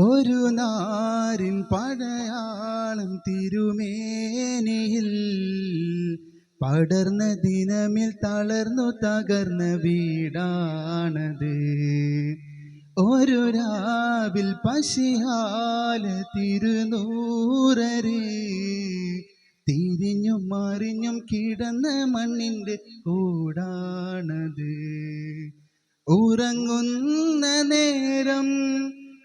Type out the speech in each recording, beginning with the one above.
ഒരു നാരിൻ പടയാളം തിരുമേനിയിൽ പടർന്ന ദിനമിൽ തളർന്നു തകർന്ന വീടാണത്. ഒരു രാവിൽ പശിയാല തിരുനൂറര് തിരിഞ്ഞും മറിഞ്ഞും കിടന്ന മണ്ണിന്റെ കൂടാണത്. ഉറങ്ങുന്ന നേരം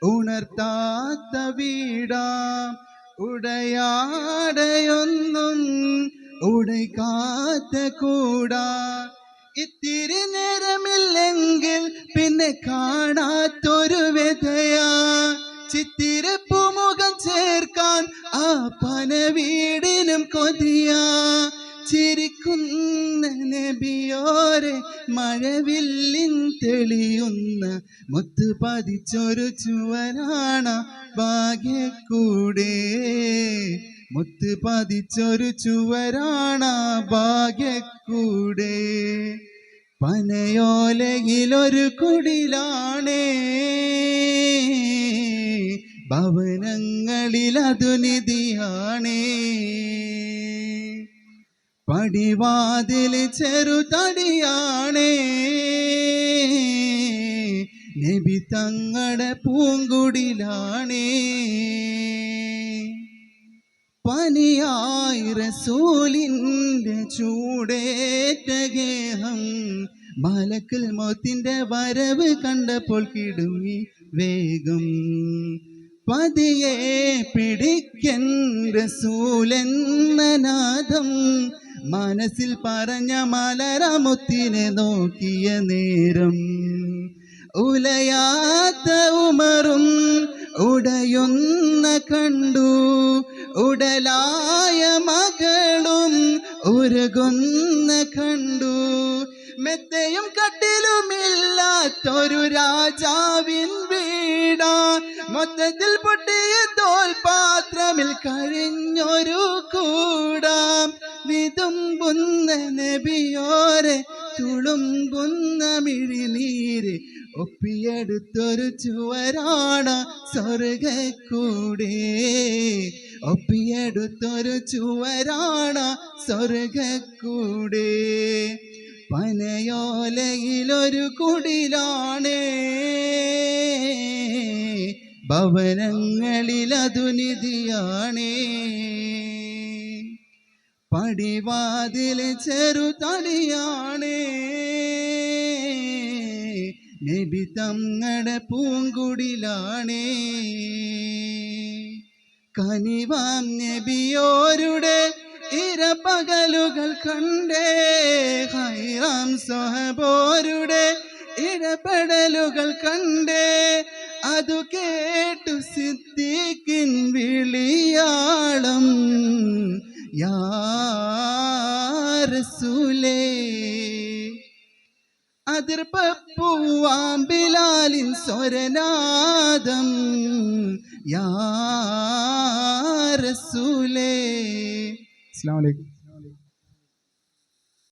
ഉണർത്താത്ത വീടാം. ഉടയാടയൊന്നും ഉടയ്ക്കാത്ത കൂടാ. ഇത്തിരി നേരമില്ലെങ്കിൽ പിന്നെ കാണാത്തൊരു വ്യതയാ ചിത്തിരപ്പുമുഖം ചേർക്കാൻ ആ പന വീടിനും കൊതിയാ. നബിയോരെ മഴവില്ലിൻ തെളിയുന്ന മുത്ത് പതിച്ചൊരു ചുവരാണ ഭാഗ്യക്കൂടെ. മുത്ത് പതിച്ചൊരു ചുവരാണ ഭാഗ്യക്കൂടെ. പനയോലയിലൊരു കുടിലാണേ. ഭവനങ്ങളിൽ അതു നിധിയാണേ. പടിവാതിൽ ചെറുതടിയാണേ. നബി തങ്ങളുടെ പൂങ്കുടിലാണേ. പനിയായി റസൂലിന്റെ ചൂടേറ്റ ഗേഹം മലക്കൽ മോത്തിന്റെ വരവ് കണ്ടപ്പോൾ കിടുങ്ങി വേഗം. പതിയെ പിടിക്കൻ റസൂലെന്ന നാദം മനസ്സിൽ പറഞ്ഞ മലരമുത്തിനെ നോക്കിയ നേരം ഉലയാത്ത ഉമറും ഉടയുന്ന കണ്ടു. ഉടലായ മകളും ഉരുകുന്ന കണ്ടു. മെത്തയും കട്ടിലുമില്ലാത്തൊരു രാജാവിൻ വീടാ. മൊത്തത്തിൽ പൊട്ടിയ തോൽപാത്രമിൽ കഴിഞ്ഞൊരു കൂടാം. വിതുമ്പുന്ന നബിയോരെ തുളുമ്പുന്ന മിഴിനീര് ഒപ്പിയെടുത്തൊരു ചുവരാണ സ്വർഗക്കൂടെ ഒപ്പിയെടുത്തൊരു ചുവരാണ സ്വർഗക്കൂടെ പനയോലയിലൊരു കുടിലാണ്. ഭവനങ്ങളിലതു നിധിയാണേ പടിവാതിൽ ചെറുതടിയാണ് നബി തങ്ങളുടെ പൂങ്കുടിലാണ്. കനിവാം നബിയോരുടെ ഇരപകലുകൾ കണ്ടേ ഹൈറാം സഹബോരുടെ ഇടപെടലുകൾ കണ്ടേ അതു കേട്ടു സിദ്ദീഖിൻ വിളിയാളം യാറസൂലേ അതിർപ്പൂവാമ്പിലാലിൻ സ്വരനാദം യാറസൂലേ അസ്സാം വലൈക്കും